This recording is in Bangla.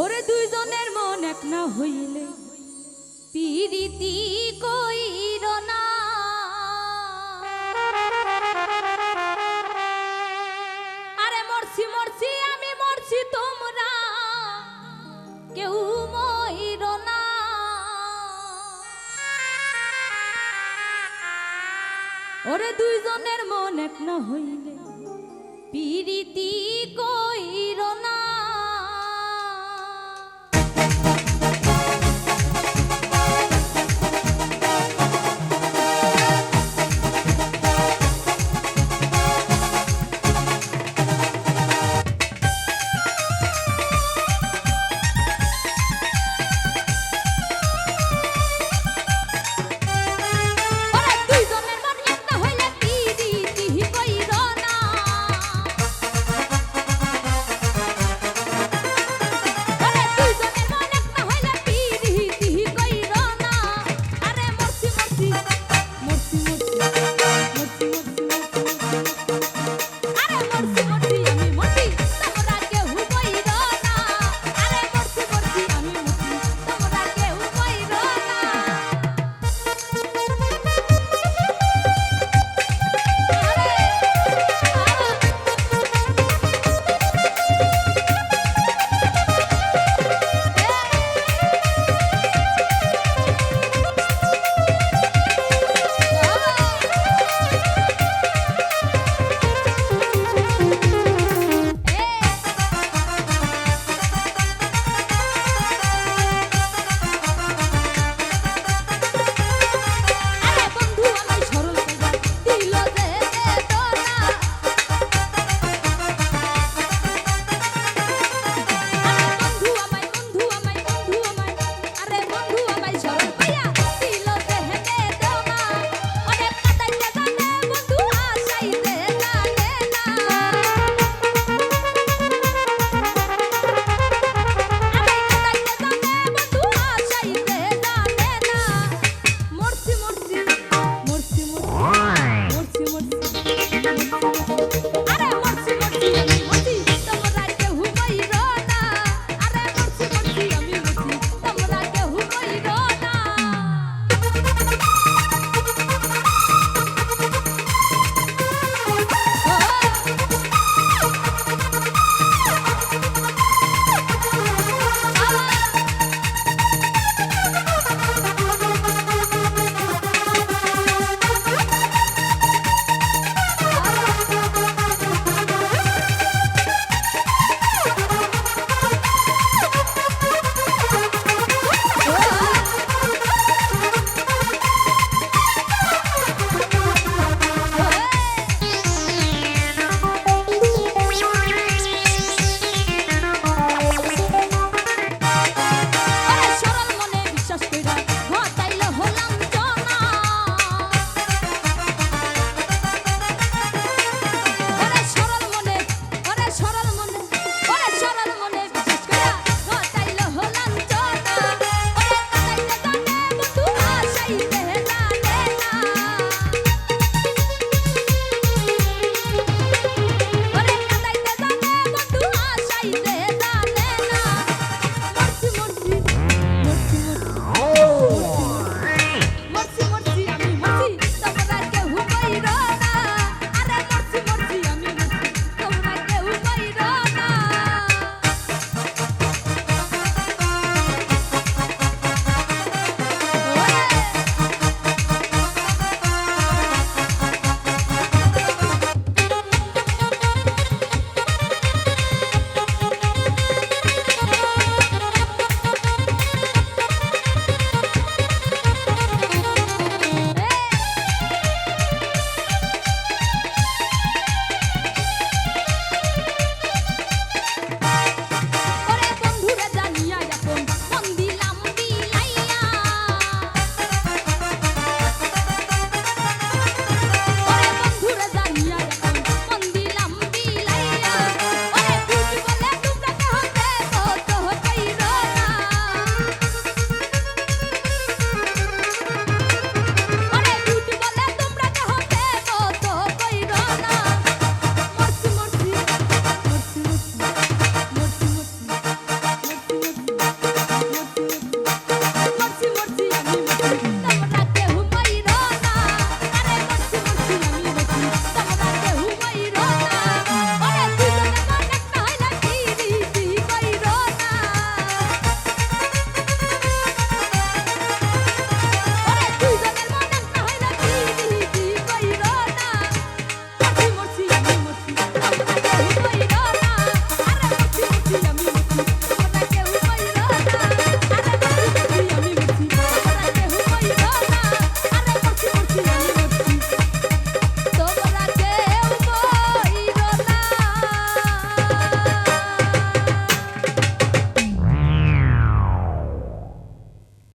ওরে দুইজনের মন এক না হইলে পিরিতি কইর না। আরে মরছি মরছি, আমি মরছি তোমরা, কেউ মইর না। ওরে দুইজনের মন এক না হইলে পিরিতি কইর না।